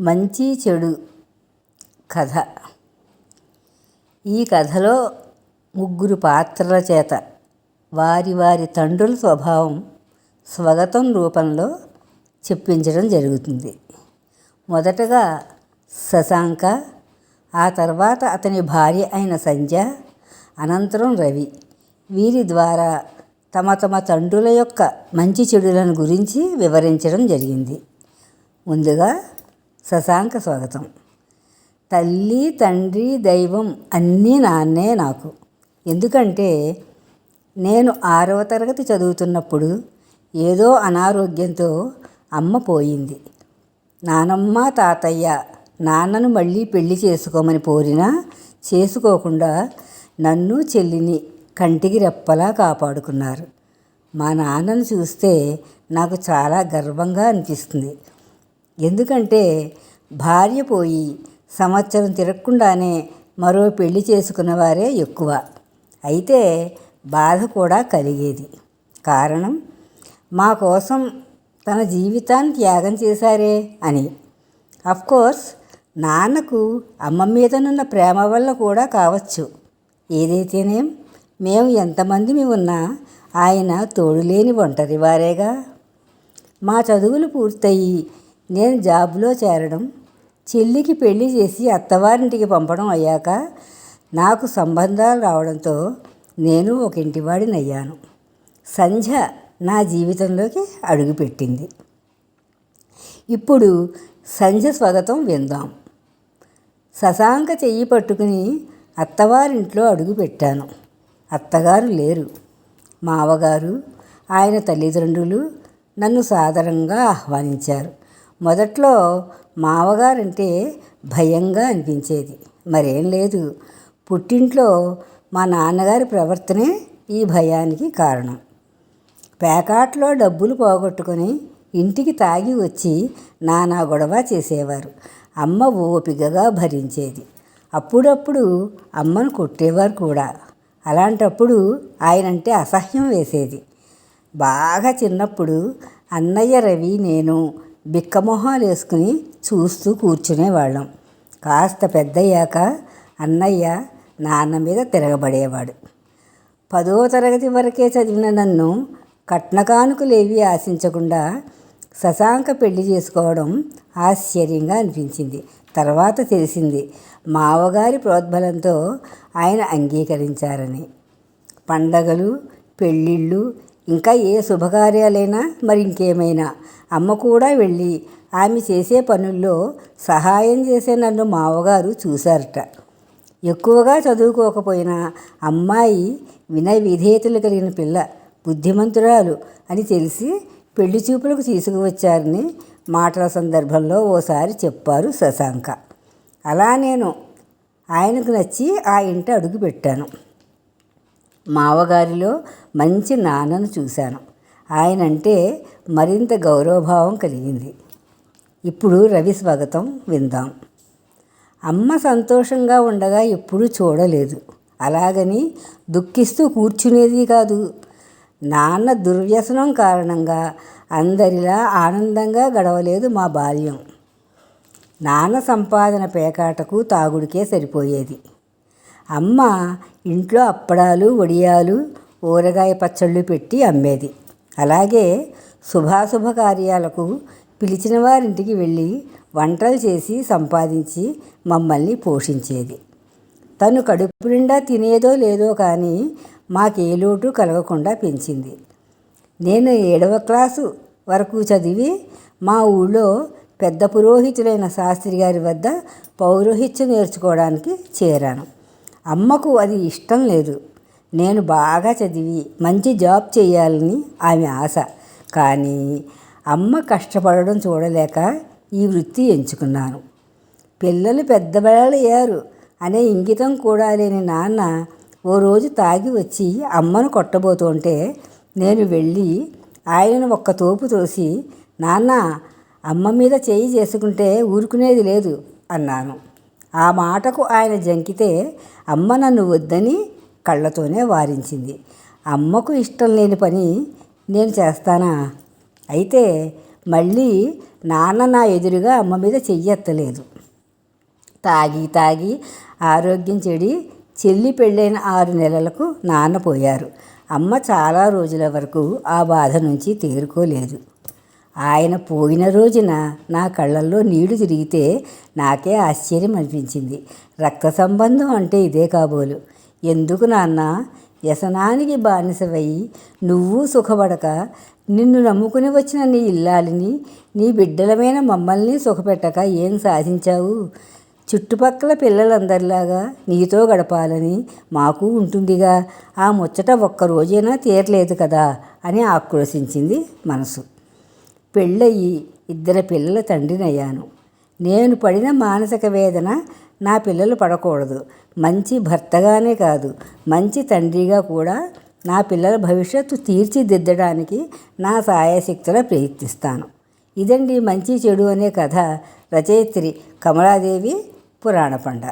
మంచి చెడు కథ. ఈ కథలో ముగ్గురు పాత్రల చేత వారి వారి తండ్రుల స్వభావం స్వగతం రూపంలో చెప్పించడం జరుగుతుంది. మొదటగా శశాంక ఆ తర్వాత అతని భార్య అయిన సంధ్య అనంతరం రవి. వీరి ద్వారా తమ తమ తండ్రుల యొక్క మంచి చెడులను గురించి వివరించడం జరిగింది. ముందుగా శశాంక స్వాగతం. తల్లి తండ్రి దైవం అన్నీ నాన్నే నాకు. ఎందుకంటే నేను ఆరవ తరగతి చదువుతున్నప్పుడు ఏదో అనారోగ్యంతో అమ్మ పోయింది. నానమ్మ తాతయ్య నాన్నను మళ్ళీ పెళ్ళి చేసుకోమని కోరినా చేసుకోకుండా నన్ను చెల్లిని కంటికి రెప్పలా కాపాడుకున్నారు. మా నాన్నను చూస్తే నాకు చాలా గర్వంగా అనిపిస్తుంది. ఎందుకంటే భార్య పోయి సంవత్సరం తిరగకుండానే మరో పెళ్ళి చేసుకున్న వారే ఎక్కువ. అయితే బాధ కూడా కలిగేది. కారణం మా కోసం తన జీవితాన్ని త్యాగం చేశారే అని. కోర్స్ నాన్నకు అమ్మ మీదనున్న ప్రేమ వల్ల కూడా కావచ్చు. ఏదైతేనేం మేము ఎంతమంది ఉన్నా ఆయన తోడులేని ఒంటరి వారేగా మా చదువులు పూర్తయి నేను జాబ్లో చేరడం చెల్లికి పెళ్ళి చేసి అత్తవారింటికి పంపడం అయ్యాక నాకు సంబంధాలు రావడంతో నేను ఒక ఇంటివాడిని అయ్యాను సంధ్య నా జీవితంలోకి అడుగుపెట్టింది. ఇప్పుడు సంధ్య స్వాగతం విందాం. శశాంక చెయ్యి పట్టుకుని అత్తవారింట్లో అడుగు పెట్టాను అత్తగారు లేరు. మావగారు ఆయన తల్లిదండ్రులు నన్ను సాధారణంగా ఆహ్వానించారు. మొదట్లో మావగారంటే భయంగా అనిపించేది. మరేం లేదు. పుట్టింట్లో మా నాన్నగారి ప్రవర్తనే ఈ భయానికి కారణం. పేకాట్లో డబ్బులు పోగొట్టుకొని ఇంటికి తాగి వచ్చి నానా గొడవ చేసేవారు. అమ్మ ఓపికగా భరించేది. అప్పుడప్పుడు అమ్మను కొట్టేవారు కూడా. అలాంటప్పుడు ఆయనంటే అసహ్యం వేసేది. బాగా చిన్నప్పుడు అన్నయ్య రవి నేను బిక్కమొహాలు వేసుకుని చూస్తూ కూర్చునేవాళ్ళం కాస్త పెద్దయ్యాక అన్నయ్య నాన్న మీద తిరగబడేవాడు. పదో తరగతి వరకే చదివిన నన్ను కట్నకానుకలేవి ఆశించకుండా శశాంక పెళ్ళి చేసుకోవడం ఆశ్చర్యంగా అనిపించింది. తర్వాత తెలిసింది మావగారి ప్రోద్బలంతో ఆయన అంగీకరించారని. పండగలు పెళ్ళిళ్ళు ఇంకా ఏ శుభకార్యాలైనా మరి ఇంకేమైనా. అమ్మ కూడా వెళ్ళి ఆమె చేసే పనుల్లో సహాయం చేసే నన్ను మావగారు చూశారట. ఎక్కువగా చదువుకోకపోయినా అమ్మాయి వినయ విధేయతలు కలిగిన పిల్ల బుద్ధిమంతురాలు అని తెలిసి పెళ్ళి చూపులకు తీసుకువచ్చారని మాటల సందర్భంలో ఓసారి చెప్పారు శశాంక. అలా నేను ఆయనకు నచ్చి ఆ ఇంట అడుగు పెట్టాను. మావగారిలో మంచి నాన్నను చూశాను. ఆయన అంటే మరింత గౌరవభావం కలిగింది. ఇప్పుడు రవి స్వాగతం విందాం. అమ్మ సంతోషంగా ఉండగా ఎప్పుడూ చూడలేదు. అలాగని దుఃఖిస్తూ కూర్చునేది కాదు. నాన్న దుర్వ్యసనం కారణంగా అందరిలా ఆనందంగా గడవలేదు మా బాల్యం. నాన్న సంపాదన పేకాటకు తాగుడికే సరిపోయేది. అమ్మ ఇంట్లో అప్పడాలు వడియాలు ఊరగాయ పచ్చళ్ళు పెట్టి అమ్మేది. అలాగే శుభాశుభ కార్యాలకు పిలిచిన వారింటికి వెళ్ళి వంటలు చేసి సంపాదించి మమ్మల్ని పోషించేది. తను కడుపు నిండా తినేదో లేదో కానీ మాకే లోటు కలగకుండా పెంచింది. నేను ఏడవ క్లాసు వరకు చదివి మా ఊళ్ళో పెద్ద పురోహితులైన శాస్త్రి గారి వద్ద పౌరోహిత్యం నేర్చుకోవడానికి చేరాను. అమ్మకు అది ఇష్టం లేదు. నేను బాగా చదివి మంచి జాబ్ చేయాలని ఆమె ఆశ. కానీ అమ్మ కష్టపడడం చూడలేక ఈ వృత్తి ఎంచుకున్నాను పిల్లలు పెద్దవాళ్ళయ్యారు అనే ఇంగితం కూడా లేని నాన్న ఓ రోజు తాగి వచ్చి అమ్మను కొట్టబోతుంటే నేను వెళ్ళి ఆయనను ఒక్క తోపు తోసి నాన్న అమ్మ మీద చేయి చేసుకుంటే ఊరుకునేది లేదు అన్నాను. ఆ మాటకు ఆయన జంకితే అమ్మ నన్ను వద్దని కళ్ళతోనే వారించింది. అమ్మకు ఇష్టం లేని పని నేను చేస్తానా? అయితే మళ్ళీ నాన్న నా ఎదురుగా అమ్మ మీద చెయ్యెత్తలేదు. తాగి తాగి ఆరోగ్యం చెడి చెల్లి పెళ్ళైన ఆరు నెలలకు నాన్న పోయారు. అమ్మ చాలా రోజుల వరకు ఆ బాధ నుంచి తేరుకోలేదు. ఆయన పోయిన రోజున నా కళ్ళల్లో నీళ్ళు తిరిగితే నాకే ఆశ్చర్యం అనిపించింది. రక్త సంబంధం అంటే ఇదే కాబోలు. ఎందుకు నాన్న? వ్యసనానికి బానిసవై నువ్వు సుఖపడక నిన్ను నమ్ముకుని వచ్చిన నీ ఇల్లాలిని నీ బిడ్డలమైన మమ్మల్ని సుఖపెట్టక ఏం సాధించావు? చుట్టుపక్కల పిల్లలందరిలాగా నీతో గడపాలని మాకు ఉంటుందిగా. ఆ ముచ్చట ఒక్క రోజైనా తీరలేదు కదా అని ఆక్రోశించింది మనసు. పెళ్ళయి ఇద్దరు పిల్లల తండ్రినయ్యాను. నేను పడిన మానసిక వేదన నా పిల్లలు పడకూడదు. మంచి భర్తగానే కాదు మంచి తండ్రిగా కూడా నా పిల్లల భవిష్యత్తు తీర్చిదిద్దడానికి నా సాయశక్తుల ప్రయత్నిస్తాను. ఇదండి మంచి చెడు అనే కథ. రచయిత్రి కమలాదేవి పురాణ పండ